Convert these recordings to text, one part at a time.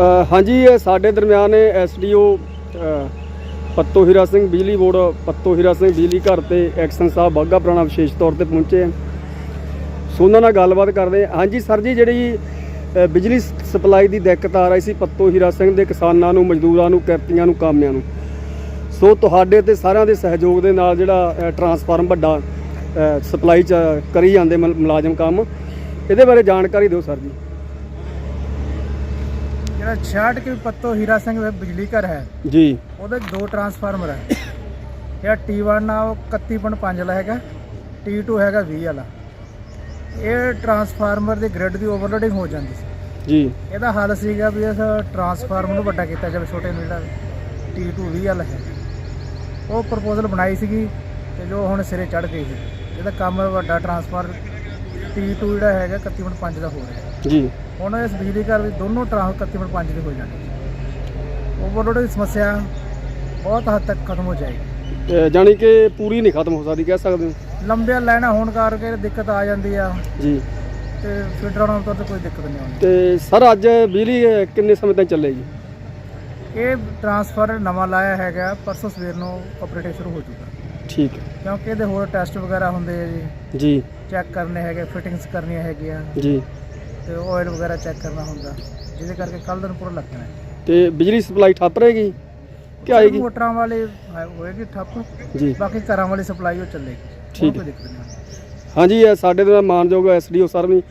ਹਾਂਜੀ, ਇਹ ਸਾਡੇ ਦਰਮਿਆਨ ਐਸਡੀਓ ਪੱਤੋ ਹੀਰਾ ਸਿੰਘ ਬਿਜਲੀ ਬੋਰਡ ਪੱਤੋ ਹੀਰਾ ਸਿੰਘ ਬਿਜਲੀ ਘਰ ਤੇ ਐਕਸ਼ਨ ਸਾਹਿਬ ਬਾਗਾ ਪੁਰਾਣਾ ਵਿਸ਼ੇਸ਼ ਤੌਰ ਤੇ ਪਹੁੰਚੇ ਆ। ਸੋ ਉਹਨਾਂ ਨਾਲ ਗੱਲਬਾਤ ਕਰਦੇ ਆ ਹਾਂਜੀ, ਸਰ ਜੀ, ਜਿਹੜੀ ਬਿਜਲੀ ਸਪਲਾਈ ਦੀ ਦਿੱਕਤ ਆ ਰਹੀ ਸੀ ਪੱਤੋ ਹੀਰਾ ਸਿੰਘ ਦੇ ਕਿਸਾਨਾਂ ਨੂੰ, ਮਜ਼ਦੂਰਾਂ ਨੂੰ, ਕਿਰਤੀਆਂ ਨੂੰ, ਕਾਮਿਆਂ ਨੂੰ। ਸੋ ਤੁਹਾਡੇ ਤੇ ਸਾਰਿਆਂ ਦੇ ਸਹਿਯੋਗ ਦੇ ਨਾਲ ਜਿਹੜਾ ਟਰਾਂਸਫਾਰਮ ਵੱਡਾ ਸਪਲਾਈ ਚ ਕਰੀ ਜਾਂਦੇ ਮੁਲ- ਮੁਲਾਜ਼ਮ ਕੰਮ। ਇਹਦੇ ਬਾਰੇ ਜਾਣਕਾਰੀ ਦਿਓ, ਸਰ ਜੀ। 66 ਕੇ ਪੱਤੋ ਹੀਰਾ ਸਿੰਘ ਦਾ ਬਿਜਲੀ ਘਰ ਹੈ ਜੀ। ਉਹਦੇ ਦੋ ਟਰਾਂਸਫਾਰਮਰ ਹੈ। ਜਿਹੜਾ T1 ਆ ਉਹ 31.5 ਵਾਲਾ ਹੈਗਾ T2 ਹੈਗਾ 20 ਵਾਲਾ। ਇਹ ਟਰਾਂਸਫਾਰਮਰ ਦੀ ਗ੍ਰਿਡ ਦੀ ਓਵਰਲੋਡਿੰਗ ਹੋ ਜਾਂਦੀ ਸੀ। ਜੀ। ਇਹਦਾ ਹੱਲ ਸੀਗਾ ਵੀ ਇਸ ਟਰਾਂਸਫਾਰਮਰ ਨੂੰ ਵੱਡਾ ਕੀਤਾ ਜਾਵੇ ਛੋਟੇ ਨੂੰ ਜਿਹੜਾ T2 20 ਵਾਲਾ ਹੈ। ਉਹ ਪ੍ਰਪੋਜ਼ਲ ਬਣਾਈ ਸੀਗੀ ਤੇ ਜੋ ਹੁਣ ਸਿਰੇ ਚੜ ਗਈ ਹੈ ਇਹਦਾ ਕੰਮ ਵੱਡਾ ਟਰਾਂਸਫਾਰਮਰ T2 ਜਿਹੜਾ ਹੈਗਾ 31.5 ਦਾ ਹੋ ਰਿਹਾ ਜੀ। ਹੁਣ ਇਸ ਬਿਜਲੀ ਘਰ ਵਿੱਚ ਦੋਨੋਂ ਟਰਾਂਸ 31.5 ਦੇ ਹੋ ਜਾਣਗੇ ਓਵਰਲੋਡ ਦੀ ਸਮੱਸਿਆ ਬਹੁਤ ਹੱਦ ਤੱਕ ਖਤਮ ਹੋ ਜਾਏਗੀ। ਅਹ ਜਾਣੀ ਕਿ ਪੂਰੀ ਨਹੀਂ ਖਤਮ ਹੋ ਸਕਦੀ ਕਹਿ ਸਕਦੇ ਹੋ? ਲੰਬੀਆਂ ਲਾਈਨਾਂ ਹੋਣ ਕਰਕੇ ਦਿੱਕਤ ਆ ਜਾਂਦੀ ਆ। ਜੀ। ਤੇ ਫੀਡਰਾਂ ਨੂੰ ਤੌਰ ਤੇ ਕੋਈ ਦਿੱਕਤ ਨਹੀਂ ਆਉਂਦੀ। ਤੇ ਸਰ ਅੱਜ ਬਿਜਲੀ ਅਹ, ਕਿੰਨੇ ਸਮੇਂ ਤੱਕ ਚੱਲੇਗੀ ਇਹ ਟਰਾਂਸਫਰ ਨਵਾਂ ਲਾਇਆ ਹੈਗਾ ਪਰਸੋਂ ਸਵੇਰ ਨੂੰ ਆਪਰੇਟਿੰਗ ਸ਼ੁਰੂ ਹੋ ਚੁੱਕਾ ਠੀਕ ਹੈ। ਕਿਉਂਕਿ ਇਹਦੇ ਹੋਰ ਟੈਸਟ ਵਗੈਰਾ ਹੁੰਦੇ ਆ ਜੀ। ਜੀ। ਚੈੱਕ ਕਰਨੇ ਹੈਗੇ ਫਿਟਿੰਗਸ ਕਰਨੀਆਂ ਹੈਗੀਆਂ। ਜੀ। ਤੇ ਆਇਲ ਵਗੈਰਾ ਚੈੱਕ ਕਰਨਾ ਹੁੰਦਾ। ਜਿਹਦੇ ਕਰਕੇ ਕੱਲ ਦਿਨ ਪੂਰਾ ਲੱਗਣਾ ਹੈ। ਤੇ ਬਿਜਲੀ ਸਪਲਾਈ ਠੱਪ ਰਹੇਗੀ? ਕਿ ਆਏਗੀ? ਮੋਟਰਾਂ ਵਾਲੇ ਹੋਏਗੀ ਠੱਪ। ਜੀ। ਬਾਕੀ ਘਰਾਂ ਵਾਲੀ ਸਪਲਾਈ ਉਹ ਚੱਲੇਗੀ। ਠੀਕ ਹੈ। ਹਾਂਜੀ ਇਹ ਸਾਡੇ ਦੇ ਮਾਨਯੋਗ ਐਸਡੀਓ ਸਰ ਵੀ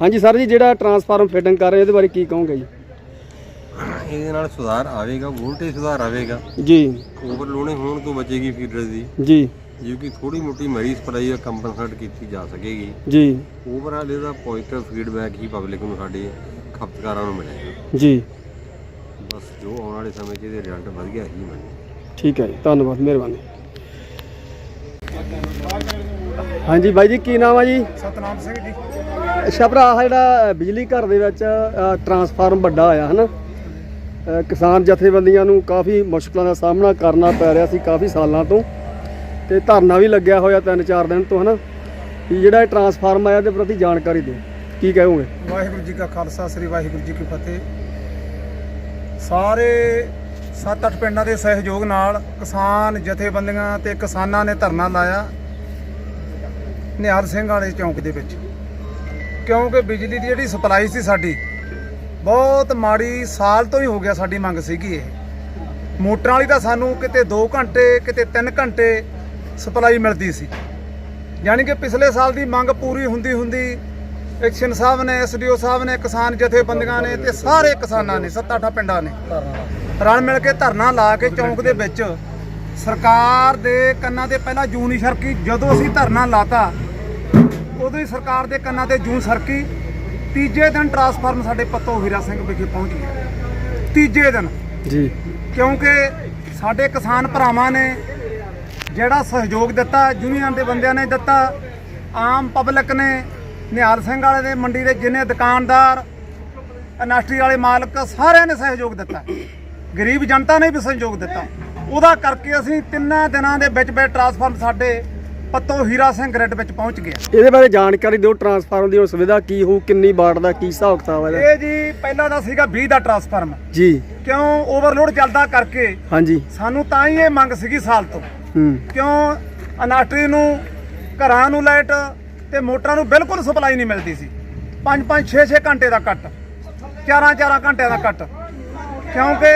ਹਾਂਜੀ ਸਰ ਜੀ ਜਿਹੜਾ ਟਰਾਂਸਫਾਰਮ ਫਿਟਿੰਗ ਕਰ ਰਹੇ ਇਹਦੇ ਬਾਰੇ ਕੀ ਕਹੋਗੇ ਜੀ? ਇਹਦੇ ਨਾਲ ਸੁਧਾਰ ਆਵੇਗਾ ਵੋਲਟੇਜ ਸੁਧਾਰ ਆਵੇਗਾ। ਜੀ। ਓਵਰਲੋਡਿੰਗ ਹੋਣ ਤੋਂ ਬਚੇਗੀ ਫੀਡਰ ਦੀ। ਜੀ। ਜੋ ਕਿ ਥੋੜੀ ਮੋਟੀ ਮਰੀ ਸਪਲਾਈ ਆ ਕੰਪਨਸੇਟ ਕੀਤੀ ਜਾ ਸਕੇਗੀ। ਜੀ। ਓਵਰਆਲ ਇਹਦਾ ਪੋਜ਼ਿਟਿਵ ਫੀਡਬੈਕ ਹੀ ਪਬਲਿਕ ਨੂੰ ਸਾਡੇ ਖਪਤਕਾਰਾਂ ਨੂੰ ਮਿਲੇਗਾ। ਜੀ। ਬਸ ਜੋ ਆਉਣ ਵਾਲੇ ਸਮੇਂ 'ਚ ਇਹਦੇ ਰਿਜ਼ਲਟ ਵਧੀਆ ਹੀ ਮਿਲਣਗੇ। ਠੀਕ ਹੈ ਜੀ। ਧੰਨਵਾਦ ਮਿਹਰਬਾਨੀ। ਹਾਂਜੀ ਬਾਈ ਜੀ ਕੀ ਨਾਮ ਆ ਜੀ? ਸਤਨਾਮ ਸਿੰਘ ਜੀ। ਅੱਛਾ ਭਰਾ ਜਿਹੜਾ ਬਿਜਲੀ ਘਰ ਦੇ ਵਿੱਚ ਟਰਾਂਸਫਾਰਮ ਵੱਡਾ ਆਇਆ ਹਨਾ? ਕਿਸਾਨ ਜਥੇਬੰਦੀਆਂ ਨੂੰ ਕਾਫੀ ਮੁਸ਼ਕਲਾਂ ਦਾ ਸਾਹਮਣਾ ਕਰਨਾ ਪੈ ਰਿਹਾ ਸੀ ਕਾਫੀ ਸਾਲਾਂ ਤੋਂ ਤੇ ਧਰਨਾ ਵੀ ਲੱਗਿਆ ਹੋਇਆ ਤਿੰਨ ਚਾਰ ਦਿਨ ਤੋਂ, ਹਨਾ? ਵੀ ਜਿਹੜਾ ਇਹ ਟਰਾਂਸਫਾਰਮ ਆਇਆ ਦੇ ਪ੍ਰਤੀ ਜਾਣਕਾਰੀ ਦਿਓ। ਕੀ ਕਹੋਗੇ? ਵਾਹਿਗੁਰੂ ਜੀ ਕਾ ਖਾਲਸਾ, ਸ੍ਰੀ ਵਾਹਿਗੁਰੂ ਜੀ ਕੀ ਫਤਿਹ। ਸਾਰੇ 7-8 ਪਿੰਡਾਂ ਦੇ ਸਹਿਯੋਗ ਨਾਲ ਕਿਸਾਨ ਜਥੇਬੰਦੀਆਂ ਤੇ ਕਿਸਾਨਾਂ ਨੇ ਧਰਨਾ ਲਾਇਆ ਨਿਹਾਲ ਸਿੰਘ ਵਾਲੇ ਚੌਂਕ ਦੇ ਵਿੱਚ। ਕਿਉਂਕਿ ਬਿਜਲੀ ਦੀ ਜਿਹੜੀ ਸਪਲਾਈ ਸੀ ਸਾਡੀ ਬਹੁਤ ਮਾੜੀ ਸਾਲ ਤੋਂ ਹੀ ਹੋ ਗਿਆ ਸਾਡੀ ਮੰਗ ਸੀਗੀ ਇਹ। ਮੋਟਰਾਂ ਵਾਲੀ ਤਾਂ ਸਾਨੂੰ ਕਿਤੇ 2 ਘੰਟੇ, ਕਿਤੇ 3 ਘੰਟੇ ਸਪਲਾਈ ਮਿਲਦੀ ਸੀ। ਯਾਨੀ ਕਿ ਪਿਛਲੇ ਸਾਲ ਦੀ ਮੰਗ ਪੂਰੀ ਹੁੰਦੀ ਹੁੰਦੀ ਐਕਸ਼ਨ ਸਾਹਿਬ ਨੇ, ਐਸਡੀਓ ਸਾਹਿਬ ਨੇ, ਕਿਸਾਨ ਜਥੇਬੰਦੀਆਂ ਨੇ ਤੇ ਸਾਰੇ ਕਿਸਾਨਾਂ ਨੇ 7-8 ਪਿੰਡਾਂ ਨੇ। ਰਲ ਮਿਲ ਕੇ ਧਰਨਾ ਲਾ ਕੇ ਚੌਂਕ ਦੇ ਵਿੱਚ ਸਰਕਾਰ ਦੇ ਕੰਨਾਂ ਤੇ ਪਹਿਲਾਂ ਜੂਨ ਹੀ ਸਰਕੀ, ਜਦੋਂ ਅਸੀਂ ਧਰਨਾ ਲਾਤਾ, ਉਦੋਂ ਹੀ ਸਰਕਾਰ ਦੇ ਕੰਨਾਂ ਤੇ ਜੂਨ ਸਰਕੀ। ਤੀਜੇ ਦਿਨ ਟਰਾਂਸਫਾਰਮ ਸਾਡੇ ਪੱਤੋ ਹੀਰਾ ਸਿੰਘ ਵਿਖੇ ਪਹੁੰਚ ਗਿਆ ਤੀਜੇ ਦਿਨ। ਜੀ। ਕਿਉਂਕਿ ਸਾਡੇ ਕਿਸਾਨ ਭਰਾਵਾਂ ਨੇ ਜਿਹੜਾ ਸਹਿਯੋਗ ਦਿੱਤਾ ਯੂਨੀਅਨ ਦੇ ਬੰਦਿਆਂ ਨੇ ਦਿੱਤਾ ਆਮ ਪਬਲਿਕ ਨੇ ਨਿਹਾਲ ਸਿੰਘ ਵਾਲੇ ਦੇ ਮੰਡੀ ਦੇ ਜਿੰਨੇ ਦੁਕਾਨਦਾਰ ਇੰਡਸਟਰੀ ਵਾਲੇ ਮਾਲਕ ਸਾਰਿਆਂ ਨੇ ਸਹਿਯੋਗ ਦਿੱਤਾ। ਗਰੀਬ ਜਨਤਾ ਨੇ ਵੀ ਸਹਿਯੋਗ ਦਿੱਤਾ। ਉਹਦਾ ਕਰਕੇ ਅਸੀਂ ਤਿੰਨਾਂ ਦਿਨਾਂ ਦੇ ਵਿੱਚ ਵਿੱਚ ਟਰਾਂਸਫਾਰਮ ਸਾਡੇ ਪੱਤੋ ਹੀਰਾ ਸਿੰਘ ਗ੍ਰਿਡ ਵਿੱਚ ਪਹੁੰਚ ਗਿਆ। ਇਹਦੇ ਬਾਰੇ ਜਾਣਕਾਰੀ ਦਿਓ ਟਰਾਂਸਫਾਰਮ ਦੀ ਹੁਣ ਸੁਵਿਧਾ ਕੀ ਹੋਊ ਕਿੰਨੀ ਵਾਟ ਦਾ ਕੀ ਹਿਸਾਬ ਕਿਤਾਬ ਹੈ ਇਹ ਜੀ ਪਹਿਲਾਂ ਦਾ ਸੀਗਾ 20 ਦਾ ਟਰਾਂਸਫਾਰਮ ਜੀ। ਕਿਉਂ ਓਵਰਲੋਡ ਚੱਲਦਾ ਕਰਕੇ? ਹਾਂਜੀ। ਸਾਨੂੰ ਤਾਂ ਹੀ ਇਹ ਮੰਗ ਸੀਗੀ ਸਾਲ ਤੋਂ। ਹੂੰ। ਕਿਉਂ ਇੰਡਸਟਰੀ ਨੂੰ ਘਰਾਂ ਨੂੰ ਲਾਈਟ ਤੇ ਮੋਟਰਾਂ ਨੂੰ ਬਿਲਕੁਲ ਸਪਲਾਈ ਨਹੀਂ ਮਿਲਦੀ ਸੀ। 5 5 6 6 ਘੰਟੇ ਦਾ ਕੱਟ। 4 4 ਘੰਟਿਆਂ ਦਾ ਕੱਟ। ਕਿਉਂਕਿ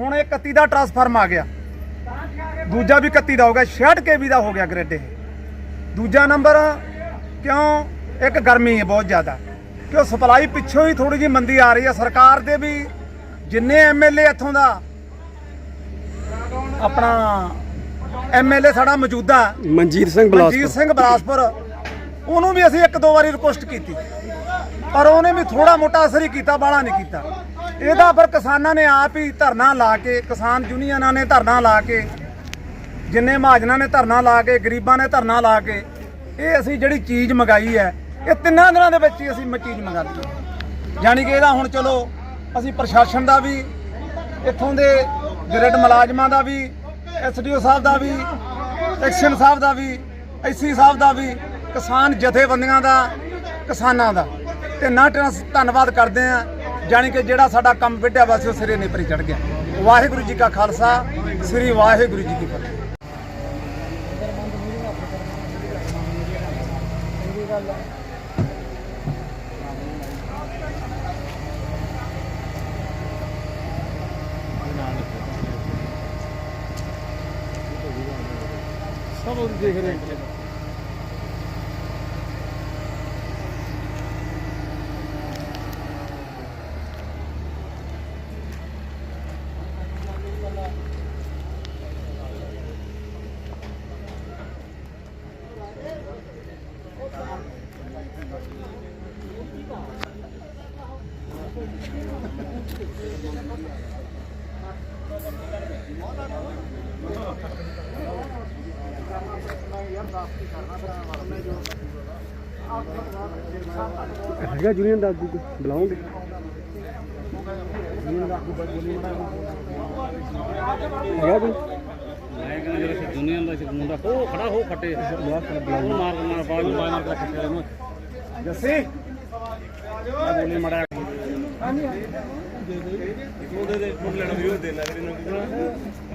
ਹੁਣ ਇਹ 31 ਦਾ ਟਰਾਂਸਫਾਰਮ ਆ ਗਿਆ। ਦੂਜਾ ਵੀ 31 ਦਾ ਹੋ ਗਿਆ 66 ਕੇਵੀ ਦਾ ਹੋ ਗਿਆ ਗ੍ਰਿਡ ਇਹ। ਦੂਜਾ ਨੰਬਰ ਕਿਉਂ? ਇੱਕ ਗਰਮੀ ਹੈ ਬਹੁਤ ਜ਼ਿਆਦਾ। ਕਿਉਂ? ਸਪਲਾਈ ਪਿੱਛੋਂ ਹੀ ਥੋੜੀ ਜਿਹੀ ਮੰਦੀ ਆ ਰਹੀ ਹੈ। ਸਰਕਾਰ ਦੇ ਵੀ ਜਿੰਨੇ ਐਮਐਲਏ ਇੱਥੋਂ ਦਾ ਆਪਣਾ ਐਮਐਲਏ ਸਾਡਾ ਮੌਜੂਦਾ ਮਨਜੀਤ ਸਿੰਘ ਮਨਜੀਤ ਬਲਾਸਪੁਰ ਸਿੰਘ ਬਲਾਸਪੁਰ ਉਹਨੂੰ ਵੀ ਅਸੀਂ ਇੱਕ ਦੋ ਵਾਰੀ ਰਿਕੁਐਸਟ ਕੀਤੀ। ਪਰ ਉਹਨੇ ਵੀ ਥੋੜਾ ਮੋਟਾ ਅਸਰ ਹੀ ਕੀਤਾ ਬਾਹਲਾ ਨਹੀਂ ਕੀਤਾ। ਇਹਦਾ ਫਿਰ ਕਿਸਾਨਾਂ ਨੇ ਆਪ ਹੀ ਧਰਨਾ ਲਾ ਕੇ ਕਿਸਾਨ ਯੂਨੀਅਨਾਂ ਨੇ ਧਰਨਾ ਲਾ ਕੇ ਜਿੰਨੇ ਮਹਾਜਨਾਂ ਨੇ ਧਰਨਾ ਲਾ ਕੇ, ਗਰੀਬਾਂ ਨੇ ਧਰਨਾ ਲਾ ਕੇ, ਇਹ ਅਸੀਂ ਜਿਹੜੀ ਚੀਜ਼ ਮੰਗਾਈ ਹੈ, ਇਹ ਤਿੰਨਾਂ ਦਿਨਾਂ ਦੇ ਵਿੱਚ ਹੀ ਅਸੀਂ ਮ ਚੀਜ਼ ਮੰਗਾ ਲਈ ਯਾਨੀ ਕਿ ਇਹਦਾ ਹੁਣ ਚਲੋ, ਅਸੀਂ ਪ੍ਰਸ਼ਾਸਨ ਦਾ ਵੀ, ਇੱਥੋਂ ਦੇ ਗ੍ਰਿਡ ਮੁਲਾਜ਼ਮਾਂ ਦਾ ਵੀ ਐਸਡੀਓ ਸਾਹਿਬ ਦਾ ਵੀ ਐਕਸ਼ਨ ਸਾਹਿਬ ਦਾ ਵੀ, ਐਸੀ ਸਾਹਿਬ ਦਾ ਵੀ, ਕਿਸਾਨ ਜਥੇਬੰਦੀਆਂ ਦਾ, ਕਿਸਾਨਾਂ ਦਾ। ਤੇ ਨਾ ਧੰਨਵਾਦ ਕਰਦੇ ਆ ਜਾਣੀ ਕਿ ਜਿਹੜਾ ਸਾਡਾ ਕੰਮ ਵਿੱਢਿਆ ਵਾ ਉਹ ਸਿਰੇ ਨੇਪਰੇ ਚੜ ਗਿਆ ਵਾਹਿਗੁਰੂ ਜੀ ਕਾ ਖਾਲਸਾ, ਸ੍ਰੀ ਵਾਹਿਗੁਰੂ ਜੀ ਕੀ ਫਤਿਹ। ਸਭ ਉਹ ਦੇਖ ਰਹੇ ਹੈਗਾ ਜੂਨੀਅਰ ਦਾ ਆਗੂ ਕੋਈ? ਬੁਲਾਓਗੇ ਹੈਗਾ ਕੋਈ? ਮੈਂ ਕਹਿੰਦਾ ਜਿਹੜਾ ਦੁਨੀਆ ਦਾ ਇੱਕ ਮੁੰਡਾ ਉਹ ਖੜਾ ਹੋ ਖੱਟੇ। ਉਹਨੂੰ ਮਾਰ ਮਾਰ ਬਾਲ ਨੂੰ ਮਾਰ ਮਾਰ ਖੱਟੇ ਨੂੰ ਜੱਸੀ! ਬੋਲੀ ਮੜਾ ਉਹਦੇ ਦੇ ਫੋਨ ਲੈਣਾ ਵੀ ਉਹ ਦੇ ਲੈ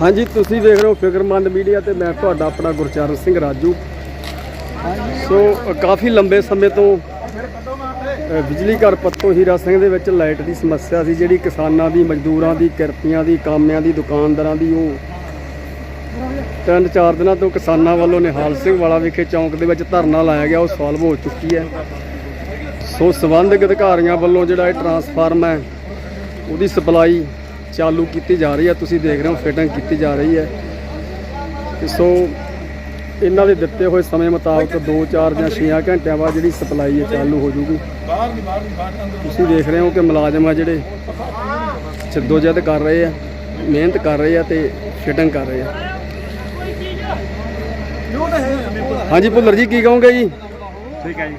ਹਾਂਜੀ, ਤੁਸੀਂ ਦੇਖ ਰਹੇ ਹੋ ਫਿਕਰਮੰਦ ਮੀਡੀਆ ਤੇ ਮੈਂ ਤੁਹਾਡਾ ਆਪਣਾ ਗੁਰਚਰਨ ਸਿੰਘ ਰਾਜੂ। ਸੋ ਕਾਫੀ ਲੰਬੇ ਸਮੇਂ ਤੋਂ ਬਿਜਲੀ ਘਰ ਪੱਤੋ ਹੀਰਾ ਸਿੰਘ ਦੇ ਵਿੱਚ ਲਾਈਟ ਦੀ ਸਮੱਸਿਆ ਸੀ, ਜਿਹੜੀ ਕਿਸਾਨਾਂ ਦੀ, ਮਜ਼ਦੂਰਾਂ ਦੀ, ਕਿਰਤੀਆਂ ਦੀ, ਕਾਮਿਆਂ ਦੀ, ਦੁਕਾਨਦਾਰਾਂ ਦੀ, ਉਹ ਤਿੰਨ ਚਾਰ ਦਿਨਾਂ ਤੋਂ ਕਿਸਾਨਾਂ ਵੱਲੋਂ ਨਿਹਾਲ ਸਿੰਘ ਵਾਲਾ ਵਿਖੇ ਚੌਂਕ ਦੇ ਵਿੱਚ ਧਰਨਾ ਲਾਇਆ ਗਿਆ, ਉਹ ਸੋਲਵ ਹੋ ਚੁੱਕੀ ਹੈ। ਸੋ ਸੰਬੰਧਿਤ ਅਧਿਕਾਰੀਆਂ ਵੱਲੋਂ ਜਿਹੜਾ ਇਹ ਟਰਾਂਸਫਾਰਮ ਹੈ, ਉਹਦੀ ਸਪਲਾਈ ਚਾਲੂ ਕੀਤੀ ਜਾ ਰਹੀ ਹੈ ਤੁਸੀਂ ਦੇਖ ਰਹੇ ਹੋ ਫਿਟਿੰਗ ਕੀਤੀ ਜਾ ਰਹੀ ਹੈ। ਸੋ ਇਹਨਾਂ ਦੇ ਦਿੱਤੇ ਹੋਏ ਸਮੇਂ ਮੁਤਾਬਕ 2 4 ਜਾਂ 6 ਘੰਟਿਆਂ ਬਾਅਦ ਜਿਹੜੀ ਸਪਲਾਈ ਹੈ ਚਾਲੂ ਹੋ ਜੂਗੀ ਤੁਸੀਂ ਦੇਖ ਰਹੇ ਹੋ ਕਿ ਮੁਲਾਜ਼ਮ ਆ ਜਿਹੜੇ ਜਹਿਦ ਕਰ ਰਹੇ ਆ ਮਿਹਨਤ ਕਰ ਰਹੇ ਆ ਤੇ ਫਿਟਿੰਗ ਕਰ ਰਹੇ ਆ। ਹਾਂਜੀ ਭੁੱਲਰ ਜੀ ਕੀ ਕਹੋਗੇ ਜੀ? ਠੀਕ ਹੈ ਜੀ।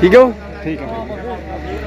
ਠੀਕ ਹੋ? ਠੀਕ ਹੈ।